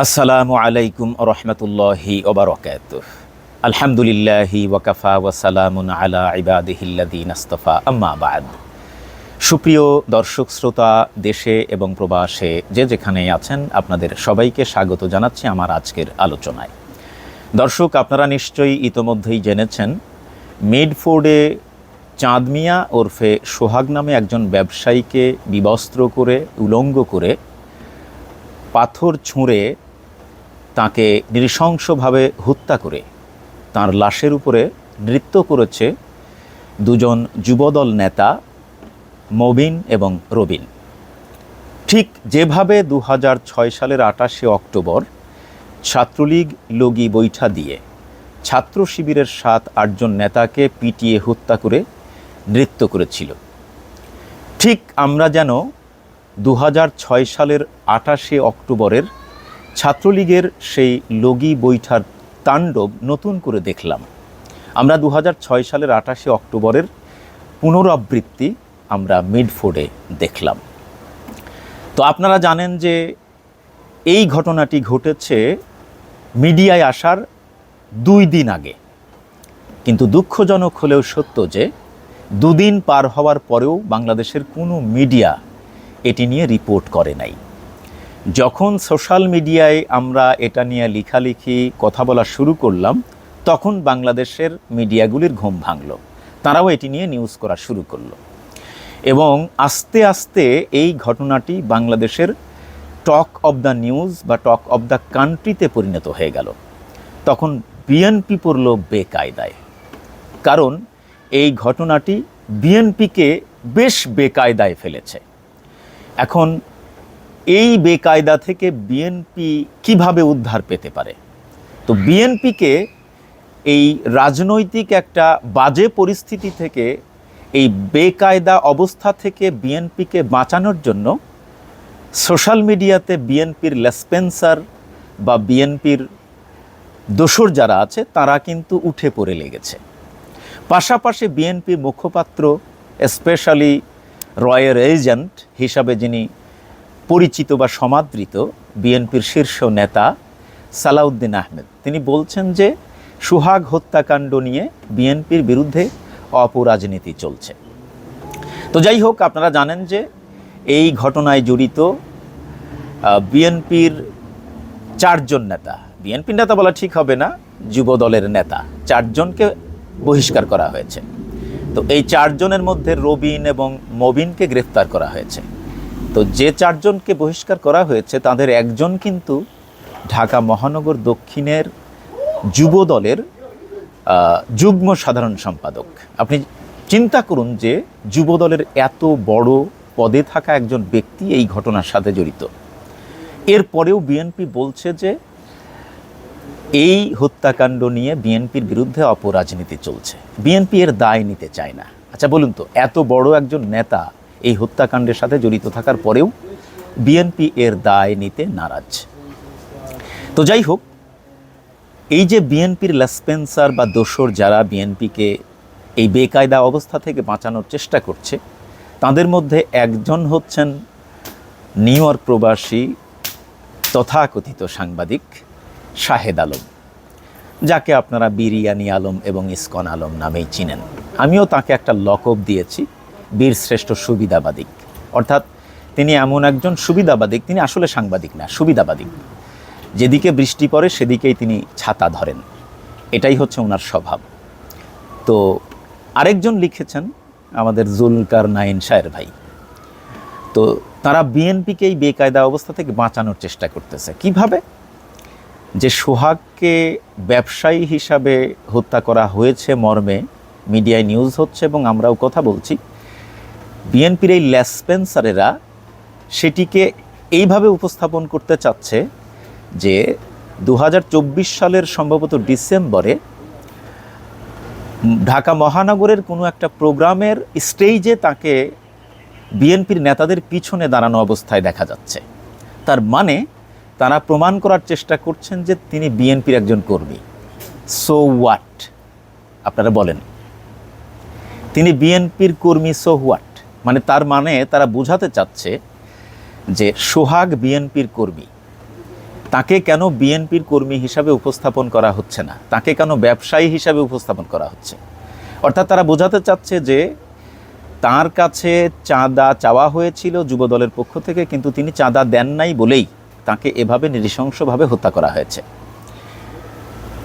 আসসালামু আলাইকুম রহমতুল্লাহি ওবরকাত আলহামদুলিল্লাহি ওয়াকাফা ওয়াসালামুন আলা ইবাদিহিল্লাদিন আস্তফা। আম্মা বাদ। সুপ্রিয় দর্শক, শ্রোতা, দেশে এবং প্রবাসে যে যেখানে আছেন, আপনাদের সবাইকে স্বাগত জানাচ্ছি আমার আজকের আলোচনায়। দর্শক, আপনারা নিশ্চয়ই ইতোমধ্যেই জেনেছেন, মিডফোর্ডে চাঁদ মিয়া ওরফে সোহাগ নামে একজন ব্যবসায়ীকে বিবস্ত্র করে, উলঙ্গ করে পাথর ছুঁড়ে তাকে নৃশংসভাবে হত্যা করে তার লাশের উপরে নৃত্য করেছে দুজন যুবদল নেতা, মবিন এবং রবিন। ঠিক যেভাবে দু হাজার ছয় সালের আটাশে অক্টোবর ছাত্রলীগ লগি বৈঠা দিয়ে ছাত্র শিবিরের সাত আটজন নেতাকে পিটিয়ে হত্যা করে নৃত্য করেছিল। ঠিক আমরা যেন দু হাজার ছয় সালের আটাশে অক্টোবরের ছাত্রলীগের সেই লগি বৈঠার তাণ্ডব নতুন করে দেখলাম। আমরা দু হাজার ছয় সালের আটাশে অক্টোবরের পুনরাবৃত্তি আমরা মিডফোর্ডে দেখলাম। তো আপনারা জানেন যে এই ঘটনাটি ঘটেছে মিডিয়ায় আসার দুই দিন আগে। কিন্তু দুঃখজনক হলেও সত্য যে দুদিন পার হওয়ার পরেও বাংলাদেশের কোনো মিডিয়া এটি নিয়ে রিপোর্ট করে নাই। যখন সোশ্যাল মিডিয়ায় আমরা এটা নিয়ে লেখালেখি, কথা বলা শুরু করলাম, তখন বাংলাদেশের মিডিয়াগুলির ঘুম ভাঙল। তারাও এটি নিয়ে নিউজ করা শুরু করল। এবং আস্তে আস্তে এই ঘটনাটি বাংলাদেশের টক অব দ্য নিউজ বা টক অব দ্য কান্ট্রিতে পরিণত হয়ে গেল। তখন বিএনপি পড়ল বেকায়দায়। কারণ এই ঘটনাটি বিএনপিকে বেশ বেকায়দায় ফেলেছে। এখন এই বেকায়দা থেকে বিএনপি কীভাবে উদ্ধার পেতে পারে? তো বিএনপিকে এই রাজনৈতিক একটা বাজে পরিস্থিতি থেকে, এই বেকায়দা অবস্থা থেকে বিএনপিকে বাঁচানোর জন্য সোশ্যাল মিডিয়াতে বিএনপির লেসপেন্সার বা বিএনপির দোসর যারা আছে, তারা কিন্তু উঠে পড়ে লেগেছে। পাশাপাশি বিএনপির মুখপাত্র স্পেশালি রয়ের এজেন্ট হিসাবে যিনি পরিচিত বা সমাদৃত বিএনপির শীর্ষ নেতা সালাউদ্দিন আহমেদ। তিনি বলছেন যে, সুহাগ হত্যাকাণ্ড নিয়ে বিএনপির বিরুদ্ধে অপরাজনীতি চলছে। তো যাই হোক, আপনারা জানেন যে, এই ঘটনায় জড়িত বিএনপির চারজন নেতা। বিএনপির নেতা বলা ঠিক হবে না যুব দলের নেতা। চারজনকে বহিষ্কার করা হয়েছে। তো এই চারজনের মধ্যে রবিন এবং মবিনকে গ্রেফতার করা হয়েছে। তো যে চারজনকে বহিষ্কার করা হয়েছে, তাদের একজন কিন্তু ঢাকা মহানগর দক্ষিণের যুব দলের যুগ্ম সাধারণ সম্পাদক। আপনি চিন্তা করুন যে যুব দলের এত বড় পদে থাকা একজন ব্যক্তি এই ঘটনার সাথে জড়িত। এরপরেও বিএনপি বলছে যে এই হত্যাকাণ্ড নিয়ে বিএনপির বিরুদ্ধে অপরাজনীতি চলছে। বিএনপি এর দায় নিতে চায় না। আচ্ছা বলুন তো, এত বড় একজন নেতা এই হত্যাকাণ্ডের সাথে জড়িত থাকার পরেও বিএনপি এর দায় নিতে নারাজ। তো যাই হোক, এই যে বিএনপির লেসপেন্সার বা দোসর যারা বিএনপিকে এই বেকায়দা অবস্থা থেকে বাঁচানোর চেষ্টা করছে, তাদের মধ্যে একজন হচ্ছেন নিউ ইয়র্ক প্রবাসী তথাকথিত সাংবাদিক শাহেদ আলম, যাকে আপনারা বিরিয়ানি আলম এবং ইস্কন আলম নামেই চিনেন। আমিও তাকে একটা লকব দিয়েছি। বীরশ্রেষ্ঠ সুবিধাবাদিক অর্থাৎ তিনি এমন একজন সুবিধাবাদিক তিনি আসলে সাংবাদিক না সুবিধাবাদিক যেদিকে বৃষ্টি পড়ে, সেদিকেই তিনি ছাতা ধরেন। এটাই হচ্ছে ওনার স্বভাব। তো আরেকজন লিখেছেন আমাদের জুলকার নাইন শায়ের ভাই। তো তারা বিএনপিকেই বেকায়দা অবস্থা থেকে বাঁচানোর চেষ্টা করতেছে। কীভাবে? যে সোহাগকে ব্যবসায়ী হিসাবে হত্যা করা হয়েছে মর্মে, মিডিয়ায় নিউজ হচ্ছে এবং আমরাও কথা বলছি। বিএনপির এই লেসপেন্সারেরা সেটিকে এইভাবে উপস্থাপন করতে চাচ্ছে যে দু হাজার চব্বিশ সালের সম্ভবত ডিসেম্বরে ঢাকা মহানগরের কোনো একটা প্রোগ্রামের স্টেজে তাকে বিএনপির নেতাদের পিছনে দাঁড়ানো অবস্থায় দেখা যাচ্ছে। তার মানে তারা প্রমাণ করার চেষ্টা করছেন যে তিনি বিএনপির একজন কর্মী। সো হোয়াট আপনারা বলেন। তিনি বিএনপির কর্মী সো হোয়াট মানে তার মানে তারা বোঝাতে চাচ্ছে যে সোহাগ বিএনপির কর্মী। তাকে কেন বিএনপির কর্মী হিসাবে উপস্থাপন করা হচ্ছে না? তাকে কেন ব্যবসায়ী হিসাবে উপস্থাপন করা হচ্ছে? অর্থাৎ তারা বোঝাতে চাচ্ছে যে তার কাছে চাঁদা চাওয়া হয়েছিল যুবদলের পক্ষ থেকে, কিন্তু তিনি চাঁদা দেন নাই বলেই তাকে এভাবে নৃশংসভাবে হত্যা করা হয়েছে।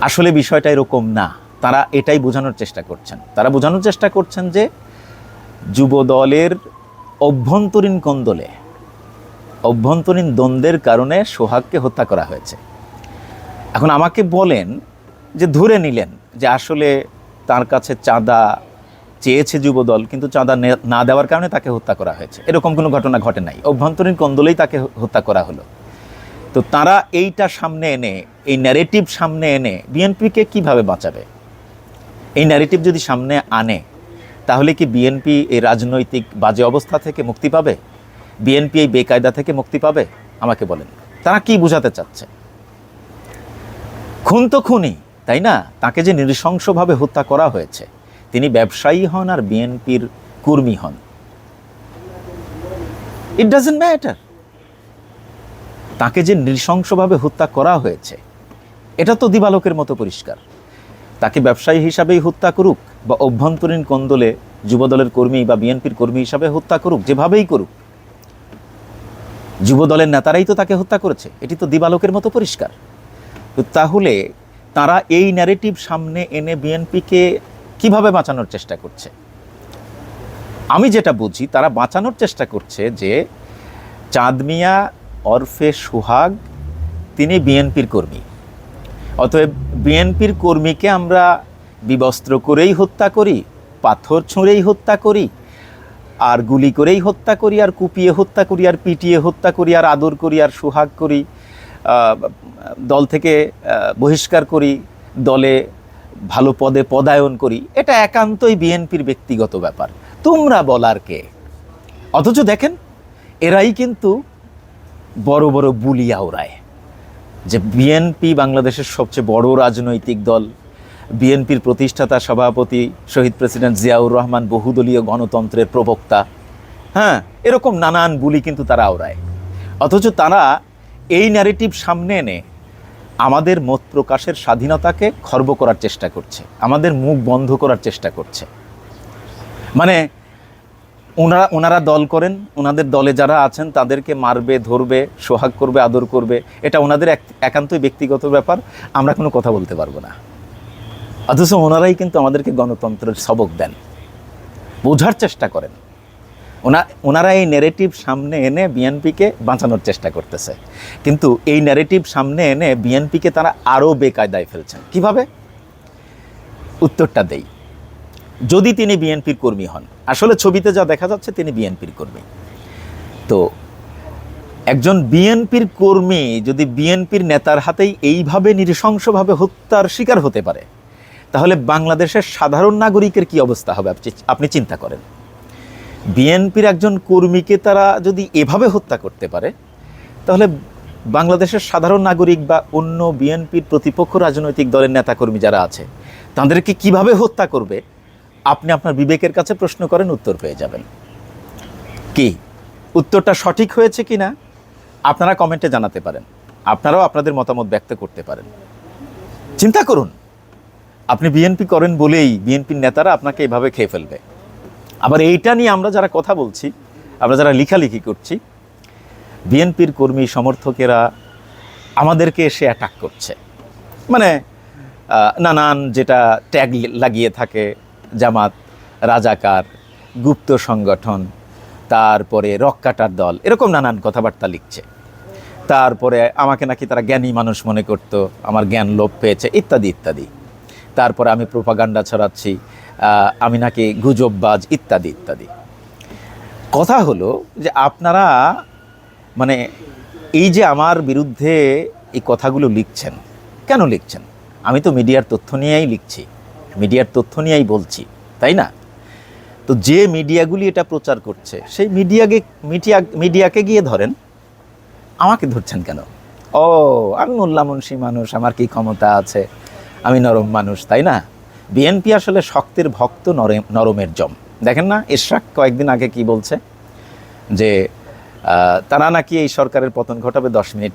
আসলে বিষয়টা এরকম না। তারা এটাই বোঝানোর চেষ্টা করছেন। তারা বোঝানোর চেষ্টা করছেন যে যুবদলের অভ্যন্তরীণ কোন্দলে, অভ্যন্তরীণ দ্বন্দ্বের কারণে সোহাগকে হত্যা করা হয়েছে। এখন আমাকে বলেন যে, ধরে নিলেন যে আসলে তার কাছে চাঁদা চেয়েছে যুবদল, কিন্তু চাঁদা না দেওয়ার কারণে তাকে হত্যা করা হয়েছে। এরকম কোনো ঘটনা ঘটে নাই। অভ্যন্তরীণ কোন্দলেই তাকে হত্যা করা হলো। তো তারা এইটা সামনে এনে, এই ন্যারেটিভ সামনে এনে বিএনপিকে কীভাবে বাঁচাবে? এই ন্যারেটিভ যদি সামনে আনে তাহলে কি বিএনপি এই রাজনৈতিক বাজে অবস্থা থেকে মুক্তি পাবে? বিএনপি এই বেকায়দা থেকে মুক্তি পাবে? আমাকে বলেন। তারা কি বোঝাতে চাচ্ছে? খুন তো খুনি তাই না? তাকে যে নৃশংসভাবে হত্যা করা হয়েছে, তিনি ব্যবসায়ী হন আর বিএনপির কর্মী হন। ইট ডাজেন্ট ম্যাটার তাকে যে নৃশংসভাবে হত্যা করা হয়েছে, এটা তো দিবালোকের মতো পরিষ্কার। তাকে ব্যবসায়ী হিসাবেই হত্যা করুক বা অভ্যন্তরীণ কোন্দলে যুবদলের কর্মী বা বিএনপির কর্মী হিসাবে হত্যা করুক, যেভাবেই করুক। যুবদলের নেতারাই তো তাকে হত্যা করেছে, এটি তো দিবালোকের মতো পরিষ্কার। তাহলে তারা এই ন্যারেটিভ সামনে এনে বিএনপিকে কীভাবে বাঁচানোর চেষ্টা করছে? আমি যেটা বুঝি, তারা বাঁচানোর চেষ্টা করছে যে চাঁদ মিয়া, অরফে সুহাগ, তিনি বিএনপির কর্মী। অতএব বিএনপির কর্মীকে আমরা বিবস্ত্র করেই হত্যা করি, পাথর ছুঁড়েই হত্যা করি, আর গুলি করেই হত্যা করি, আর কুপিয়ে হত্যা করি, আর পিটিয়ে হত্যা করি, আর আদর করি, আর সুহাগ করি দল থেকে বহিষ্কার করি, দলে ভালো পদে পদায়ন করি, এটা একান্তই বিএনপির ব্যক্তিগত ব্যাপার। তোমরা বলার কে? অথচ দেখেন, এরাই কিন্তু বড় বড় বুলিয়া ওড়ায় যে বিএনপি বাংলাদেশের সবচেয়ে বড় রাজনৈতিক দল বিএনপির প্রতিষ্ঠাতা সভাপতি শহীদ প্রেসিডেন্ট জিয়াউর রহমান বহুদলীয় গণতন্ত্রের প্রবক্তা। হ্যাঁ এরকম নানান বুলি কিন্তু তারা আওড়ায় অথচ তারা এই ন্যারেটিভ সামনে এনে আমাদের মত প্রকাশের স্বাধীনতাকে খর্ব করার চেষ্টা করছে, আমাদের মুখ বন্ধ করার চেষ্টা করছে। মানে ওনারা ওনারা দল করেন, ওনাদের দলে যারা আছেন তাদেরকে মারবে, ধরবে, সোহাগ করবে, আদর করবে। এটা ওনাদের এক- একান্তই ব্যক্তিগত ব্যাপার, আমরা কোনো কথা বলতে পারব না। অথচ ওনারাই কিন্তু আমাদেরকে গণতন্ত্রের সবক দেন। বোঝার চেষ্টা করেন। ওনা, ওনারা এই নেরেটিভ সামনে এনে বিএনপিকে বাঁচানোর চেষ্টা করতেছে। কিন্তু এই নেরেটিভ সামনে এনে বিএনপিকে তারা আরও বেকায়দায় ফেলছেন। কীভাবে? উত্তরটা দেই। যদি তিনি বিএনপির কর্মী হন, আসলে ছবিতে যা দেখা যাচ্ছে তিনি বিএনপির কর্মী। তো একজন বিএনপির কর্মী যদি বিএনপির নেতার হাতেই এইভাবে নৃশংসভাবে হত্যার শিকার হতে পারে, তাহলে বাংলাদেশের সাধারণ নাগরিকের কি অবস্থা হবে, আপনি- চিন্তা করেন। বিএনপির একজন কর্মীকে তারা যদি এভাবে হত্যা করতে পারে, তাহলে বাংলাদেশের সাধারণ নাগরিক বা অন্য বিএনপির প্রতিপক্ষ রাজনৈতিক দলের নেতাকর্মী যারা আছে, তাদেরকে কীভাবে হত্যা করবে আপনি আপনার বিবেকের কাছে প্রশ্ন করেন, উত্তর পেয়ে যাবেন। কি? উত্তরটা সঠিক হয়েছে কি না আপনারা কমেন্টে জানাতে পারেন। আপনারাও আপনাদের মতামত ব্যক্ত করতে পারেন। চিন্তা করুন। আপনি বিএনপি করেন বলেই বিএনপির নেতারা আপনাকে এভাবে খেয়ে ফেলবে। আবার এইটা নিয়ে আমরা যারা কথা বলছি, আমরা যারা লেখালেখি করছি, বিএনপির কর্মী সমর্থকেরা আমাদেরকে এসে অ্যাটাক করছে। মানে নানান যেটা ট্যাগ লাগিয়ে থাকে জামাত, রাজাকার, গুপ্ত সংগঠন, তারপরে রক্কাটার দল, এরকম নানান কথাবার্তা লিখছে। তারপরে আমাকে নাকি তারা জ্ঞানী মানুষ মনে করতো, আমার জ্ঞান লোপ পেয়েছে, ইত্যাদি ইত্যাদি। তারপরে আমি প্রোপাগান্ডা ছড়াচ্ছি আমি নাকি গুজববাজ, ইত্যাদি ইত্যাদি। কথা হলো যে আপনারা মানে এই যে আমার বিরুদ্ধে এই কথাগুলো লিখছেন, কেন লিখছেন? আমি তো মিডিয়ার তথ্য নিয়েই লিখছি। মিডিয়ার তথ্য নিয়েই বলছি, তাই না? তো যে মিডিয়াগুলি এটা প্রচার করছে, সেই মিডিয়াকে, মিডিয়া, মিডিয়াকে গিয়ে ধরেন, আমাকে ধরছেন কেন? ও, আমি মোল্লা মানুষ, আমার কি ক্ষমতা আছে? আমি নরম মানুষ, তাই না? বিএনপি আসলে শক্তের ভক্ত নরম নরমের জম। দেখেন না ইশরাক কয়েকদিন আগে কি বলছে? যে তারা নাকি এই সরকারের পতন ঘটাবে দশ মিনিট,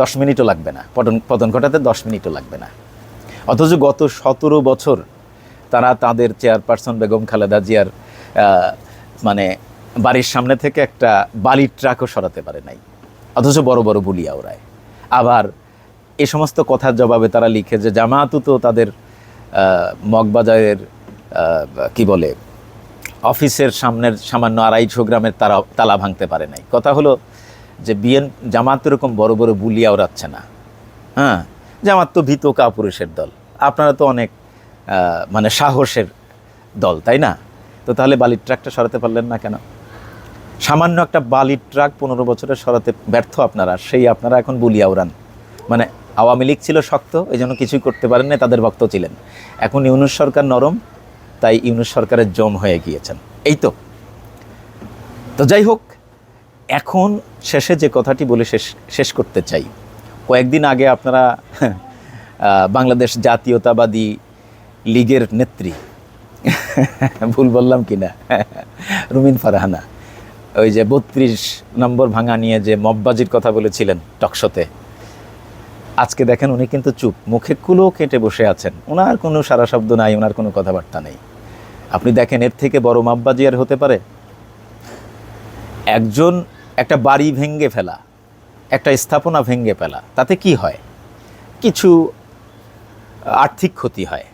দশ মিনিটও লাগবে না। পতন পতন ঘটাতে দশ মিনিটও লাগবে না। অথচ গত সতেরো বছর তারা তাদের চেয়ারপারসন বেগম খালেদা জিয়ার মানে বাড়ির সামনে থেকে একটা বালির ট্রাকও সরাতে পারে নাই। অথচ বড় বড় বুলিয়া ওরায় আবার এ সমস্ত কথার জবাবে তারা লিখে যে জামায়াতও তো তাদের মগবাজারের কি বলে, অফিসের সামনের সামান্য আড়াইশো গ্রামের তারা, তালা ভাঙতে পারে নাই। কথা হলো যে বিএন জামাত এরকম বড় বড় বুলিয়া ওড়াচ্ছে না। হ্যাঁ জামাত তো ভীত কাপুরুষের দল। আপনারা তো অনেক মানে সাহসের দল, তাই না? তো তাহলে বালির ট্রাকটা সরাতে পারলেন না কেন? সামান্য একটা বালির ট্রাক পনেরো বছরে সরাতে ব্যর্থ আপনারা, সেই আপনারা এখন বুলিয়া উড়ান। মানে আওয়ামী লীগ ছিল শক্ত এই জন্য কিছুই করতে পারেন না তাদের ভক্ত ছিলেন। এখন ইউনুস সরকার নরম, তাই ইউনুস সরকারের জম হয়ে গিয়েছেন। এই তো। তো যাই হোক, এখন শেষে যে কথাটি বলে শেষ শেষ করতে চাই। কয়েকদিন আগে আপনারা বাংলাদেশ জাতীয়তাবাদী লীগের নেত্রী। ভুল বললাম কি না? রুমিন ফারহানা। ওই যে বত্রিশ নম্বর ভাঙা নিয়ে যে মববাজির কথা বলেছিলেন টকশোতে আজকে দেখেন উনি কিন্তু চুপ, মুখে কুলো কেটে বসে আছেন। ওনার কোনো সারা শব্দ নাই ওনার কোনো কথাবার্তা নেই। আপনি দেখেন এর থেকে বড় মাপবাজি আর হতে পারে? একজন একটা বাড়ি ভেঙ্গে ফেলা, একটা স্থাপনা ভেঙ্গে ফেলা, তাতে কি হয়? কিছু আর্থিক ক্ষতি হয়।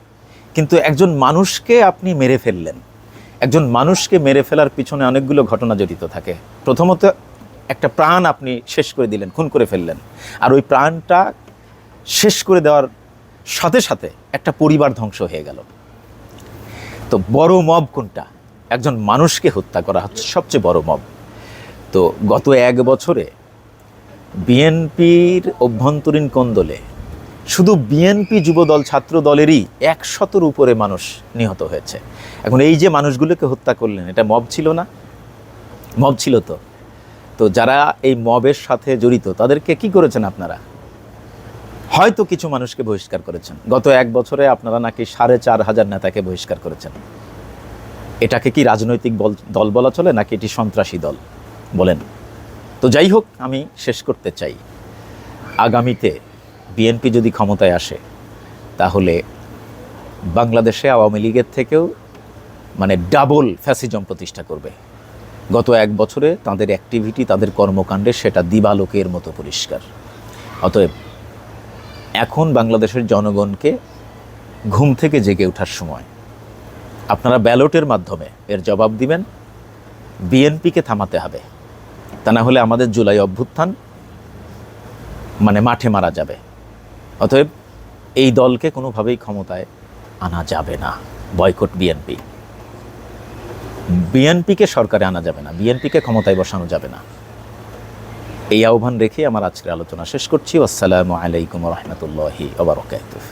কিন্তু একজন মানুষকে আপনি মেরে ফেললেন। একজন মানুষকে মেরে ফেলার পিছনে অনেকগুলো ঘটনা জড়িত থাকে। প্রথমত, একটা প্রাণ আপনি শেষ করে দিলেন, খুন করে ফেললেন। আর ওই প্রাণটা শেষ করে দেওয়ার সাথে সাথে একটা পরিবার ধ্বংস হয়ে গেল। তো বড় মব কোনটা? একজন মানুষকে হত্যা করা হচ্ছে, সবচেয়ে বড় মব। তো গত এক বছরে বিএনপির অভ্যন্তরীণ কোন্দলে শুধু বিএনপি যুবদল ছাত্র দলেরই একশতর উপরে মানুষ নিহত হয়েছে। এখন এই যে মানুষগুলোকে হত্যা করলেন, এটা মব ছিল না? মব ছিল তো। তো যারা এই মবের সাথে জড়িত, তাদেরকে কি করেছেন আপনারা? হয়তো কিছু মানুষকে বহিষ্কার করেছেন। গত এক বছরে আপনারা নাকি সাড়ে চার হাজার নেতাকে বহিষ্কার করেছেন। এটাকে কি রাজনৈতিক দল বলা চলে, নাকি এটি সন্ত্রাসী দল? বলেন। তো যাই হোক, আমি শেষ করতে চাই। আগামীতে বিএনপি যদি ক্ষমতায় আসে, তাহলে বাংলাদেশে আওয়ামী লীগের থেকেও মানে ডাবল ফ্যাসিজম প্রতিষ্ঠা করবে। গত এক বছরে তাদের অ্যাক্টিভিটি তাদের কর্মকাণ্ডে সেটা দিবালোকের মতো পরিষ্কার। অতএব এখন বাংলাদেশের জনগণকে ঘুম থেকে জেগে ওঠার সময় আপনারা ব্যালটের মাধ্যমে এর জবাব দিবেন, বিএনপিকে থামাতে হবে। তা না হলে আমাদের জুলাই অভ্যুত্থান মানে মাঠে মারা যাবে। অতএব এই দলকে কোনোভাবেই ক্ষমতায় আনা যাবে না। বয়কট বিএনপি বিএনপিকে সরকারে আনা যাবে না বিএনপিকে ক্ষমতায় বসানো যাবে না। এই আহ্বান রেখে আমার আজকের আলোচনা শেষ করছি। আসসালামু আলাইকুম রহমতুল্লাহি ওবরাকাতুহ